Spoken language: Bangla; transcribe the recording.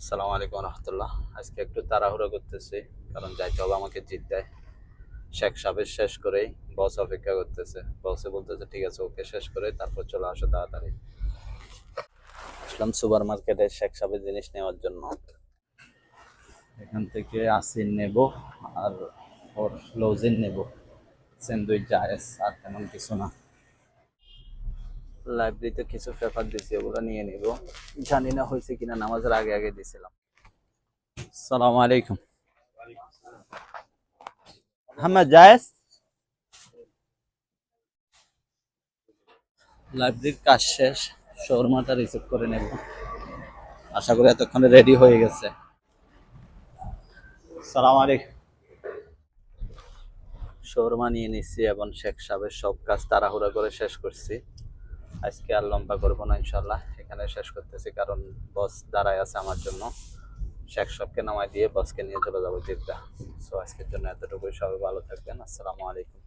আসসালামু আলাইকুম রহমতুল্লাহ। আজকে একটু তাড়াহুড়ো করতেছি, কারণ যাইতে হবে আমাকে জিদ্দায়। শেখ সাহেব শেষ করেই বস অপেক্ষা করতেছে। বসে বলতেছে, ঠিক আছে, ওকে শেষ করে তারপর চলে আসো তাড়াতাড়ি। আসলাম সুপার মার্কেটে শেখ সাহেবের জিনিস নেওয়ার জন্য। এখান থেকে আসিন নেব আর ওর লৌজিন নেব। জায়েজ আর তেমন কিছু না। লাইব্রেরিতে কিছু পেপার দিছি ওগুলো নিয়ে নিব। জানি না হয়েছে কিনা নামাজের আগে আগে দিছিলাম সালাম আলাইকুম। হাম্মা জায়েজ লাইব্রেরির কাজ শেষ শোরমাটা রিসিভ করে নেব। আশা করি এতক্ষণে রেডি হয়ে গেছে। সালাম আলাইকুম। শোরমা নিয়ে নিচ্ছি এবং শেখ সাহেবের সব কাজ তাড়াহুড়া করে শেষ করছি। আজকে আর লম্বা করব না ইনশাল্লাহ এখানে শেষ করতেছি, কারণ বস দাঁড়ায় আছে আমার জন্য। শেখ সবকে নামাই দিয়ে বসকে নিয়ে চলে যাব জিদ্দা। সো আজকের জন্য এতটুকুই। সবাই ভালো থাকবেন। আসসালামু আলাইকুম।